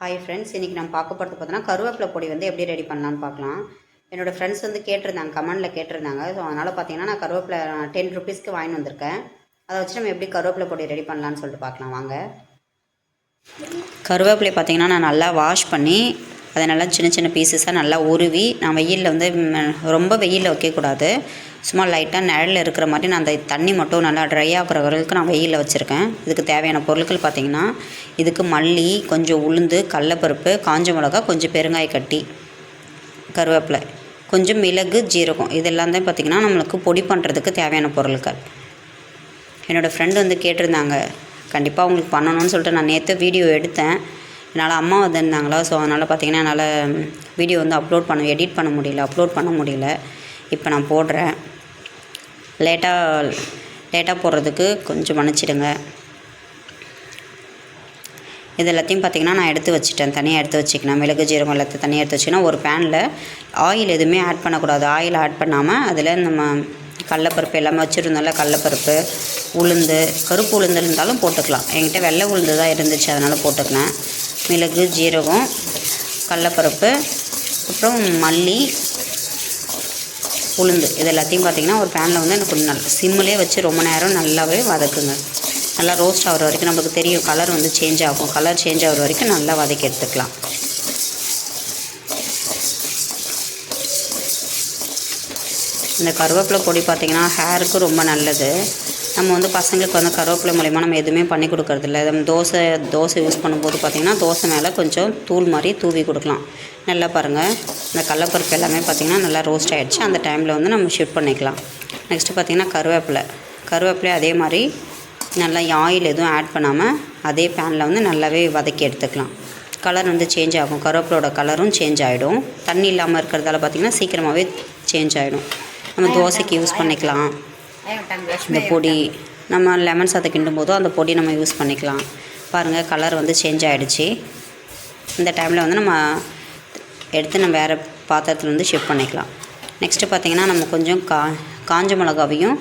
Hi friends இன்றைக்கி நம்ம பார்க்க போகிறது பார்த்தோன்னா கருவேப்பிலை பொடி வந்து எப்படி ரெடி பண்ணலான்னு பார்க்கலாம். என்னோடய ஃப்ரெண்ட்ஸ் வந்து கேட்டிருந்தாங்க கமெண்டில் கேட்டிருந்தாங்க. ஸோ அதனால் பார்த்தீங்கன்னா நான் கருவேப்பிலை டென் ருபீஸ்க்கு வாங்கிட்டு வந்திருக்கேன். அதை வச்சு நம்ம எப்படி கருவேப்பிலை பொடி ரெடி பண்ணலான்னு சொல்லிட்டு பார்க்கலாம் வாங்க. கருவேப்பிலை பார்த்தீங்கன்னா நான் நல்லா வாஷ் பண்ணி அதை நல்லா சின்ன சின்ன பீசஸாக நல்லா உருவி நான் வெயிலில் வந்து ரொம்ப வெயிலில் வைக்கக்கூடாது. சும்மா லைட்டாக நிழலில் இருக்கிற மாதிரி நான் அந்த தண்ணி மட்டும் நல்லா ட்ரை ஆகிற வரைக்கும் நான் வெயிலில் வச்சுருக்கேன். இதுக்கு தேவையான பொருட்கள் பார்த்திங்கன்னா இதுக்கு மல்லி கொஞ்சம் உளுந்து கடலப்பருப்பு காஞ்ச மிளகா கொஞ்சம் பெருங்காய கட்டி கருவேப்பிலை கொஞ்சம் மிளகு ஜீரகம் இதெல்லாம் தான் பார்த்திங்கன்னா நம்மளுக்கு பொடி பண்ணுறதுக்கு தேவையான பொருட்கள். என்னோடய ஃப்ரெண்டு வந்து கேட்டிருந்தாங்க கண்டிப்பாக அவங்களுக்கு பண்ணணும்னு சொல்லிட்டு நான் நேற்று வீடியோ எடுத்தேன். என்னால் அம்மா வந்திருந்தாங்களா? ஸோ அதனால் பார்த்தீங்கன்னா என்னால் வீடியோ வந்து அப்லோட் பண்ண எடிட் பண்ண முடியல. அப்லோட் பண்ண முடியல. இப்போ நான் போடுறேன். லேட்டாக லேட்டாக போடுறதுக்கு கொஞ்சம் மன்னிச்சிடுங்க. இது எல்லாத்தையும் பார்த்திங்கன்னா நான் எடுத்து வச்சுட்டேன். தனியாக எடுத்து வச்சுக்கணும். மிளகு ஜீரகம் எல்லாத்தையும் தனியாக எடுத்து வச்சுக்கணும். ஒரு பேனில் ஆயில் எதுவுமே ஆட் பண்ணக்கூடாது. ஆயில் ஆட் பண்ணாமல் அதில் நம்ம கடலப்பருப்பு எல்லாமே வச்சுருந்தோம்ல கடலப்பருப்பு உளுந்து கருப்பு உளுந்து இருந்தாலும் போட்டுக்கலாம். என்கிட்ட வெள்ளை உளுந்து தான் இருந்துச்சு. அதனால் போட்டுக்கினேன். மிளகு ஜீரகம் கடலப்பருப்பு அப்புறம் மல்லி உளுந்து. இது எல்லாத்தையும் பார்த்தீங்கன்னா ஒரு பேனில் வந்து எனக்கு நல்ல சிம்மிலே வச்சு ரொம்ப நேரம் நல்லாவே வதக்குங்க. நல்லா ரோஸ்ட் ஆகிற வரைக்கும் நம்மளுக்கு தெரியும் கலர் வந்து சேஞ்ச் ஆகும். கலர் சேஞ்ச் ஆகிற வரைக்கும் நல்லா வதக்கி எடுத்துக்கலாம். இந்த கருவேப்பிலை பொடி பார்த்திங்கன்னா ஹேருக்கு ரொம்ப நல்லது. நம்ம வந்து பசங்களுக்கு வந்து கருவேப்பிலை மூலிமா நம்ம எதுவுமே பண்ணி கொடுக்கறதில்ல. நம்ம தோசை தோசை யூஸ் பண்ணும்போது பார்த்திங்கன்னா தோசை மேலே கொஞ்சம் தூள் மாதிரி தூவி கொடுக்கலாம். நல்லா பாருங்கள் இந்த கடலப்பருப்பு எல்லாமே பார்த்திங்கன்னா நல்லா ரோஸ்ட் ஆகிடுச்சு அந்த டைமில் வந்து நம்ம ஷிஃப்ட் பண்ணிக்கலாம். நெக்ஸ்ட்டு பார்த்திங்கன்னா கருவேப்பிலை. கருவேப்பிலை அதே மாதிரி நல்லா ஆயில் எதுவும் ஆட் பண்ணாமல் அதே பேனில் வந்து நல்லாவே வதக்கி எடுத்துக்கலாம். கலர் வந்து சேஞ்ச் ஆகும். கருவேப்பிலோட கலரும் சேஞ்ச் ஆகிடும் தண்ணி இல்லாமல் இருக்கிறதால பார்த்திங்கன்னா சீக்கிரமாகவே சேஞ்ச் ஆகிடும் நம்ம தோசைக்கு யூஸ் பண்ணிக்கலாம். இந்த பொடி நம்ம லெமன் சாதம் கிண்டும் போதும் அந்த பொடி நம்ம யூஸ் பண்ணிக்கலாம். பாருங்கள் கலர் வந்து சேஞ்ச் ஆகிடுச்சு இந்த டைமில் வந்து நம்ம எடுத்து நம்ம வேறு பாத்திரத்தில் வந்து ஷிஃப்ட் பண்ணிக்கலாம். நெக்ஸ்ட்டு பார்த்திங்கன்னா நம்ம கொஞ்சம் கா காஞ்ச மிளகாவையும்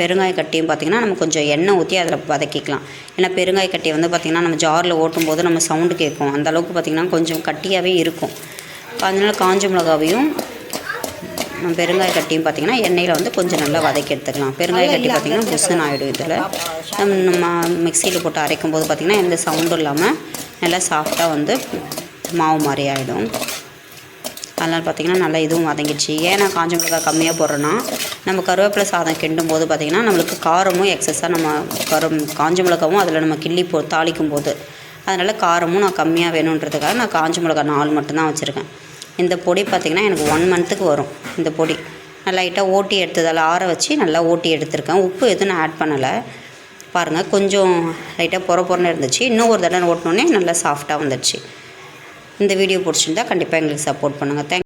பெருங்காய கட்டியும் பார்த்திங்கன்னா நம்ம கொஞ்சம் எண்ணெய் ஊற்றி அதில் வதக்கிக்கலாம். ஏன்னா பெருங்காய கட்டியை வந்து பார்த்திங்கன்னா நம்ம ஜாரில் ஓட்டும் போது நம்ம சவுண்டு கேட்கும். அந்த அளவுக்கு பார்த்திங்கன்னா கொஞ்சம் கட்டியாகவே இருக்கும். அதனால காஞ்ச மிளகாவையும் பெருங்காய கட்டியும் பார்த்திங்கன்னா எண்ணெயில் வந்து கொஞ்சம் நல்லா வதக்கி எடுத்துக்கலாம். பெருங்காய கட்டி பார்த்திங்கன்னா புஷ்ஷன் ஆகிடும் இதில். நம்ம நம்ம மிக்சியில் போட்டு அரைக்கும் போது பார்த்திங்கன்னா எந்த சவுண்டும் இல்லாமல் நல்லா சாஃப்டாக வந்து மாவு மாதிரி ஆகிடும் அதனால் பார்த்திங்கன்னா நல்லா இதுவும் வதங்கிடுச்சு. ஏன் நான் காஞ்ச மிளகாய் கம்மியாக போடுறேன்னா நம்ம கருவேப்பிலை சாதம் கிண்டும் போது பார்த்திங்கன்னா நம்மளுக்கு காரமும் எக்ஸஸாக நம்ம கரும் காஞ்ச மிளகாவும் அதில் நம்ம கிள்ளி போ தாளிக்கும் போது அதனால் காரமும் நான் கம்மியாக வேணுன்றதுக்காக நான் காஞ்ச மிளகாய் நாலு மட்டும்தான் வச்சுருக்கேன். இந்த பொடி பார்த்திங்கன்னா எனக்கு ஒன் மந்த்துக்கு வரும். இந்த பொடி. நான் லைட்டாக ஓட்டி எடுத்ததால் ஆற வச்சு நல்லா ஓட்டி எடுத்திருக்கேன். உப்பு எதுவும் நான் ஆட் பண்ணலை. பாருங்கள் கொஞ்சம் லைட்டாக பொற பொறன்னு இருந்துச்சு. இன்னும் ஒரு தடவை ஓட்டினோடனே நல்லா சாஃப்டாக வந்துடுச்சு. இந்த வீடியோ பிடிச்சிருந்தா கண்டிப்பாக எங்களுக்கு சப்போர்ட் பண்ணுங்கள் தேங்க்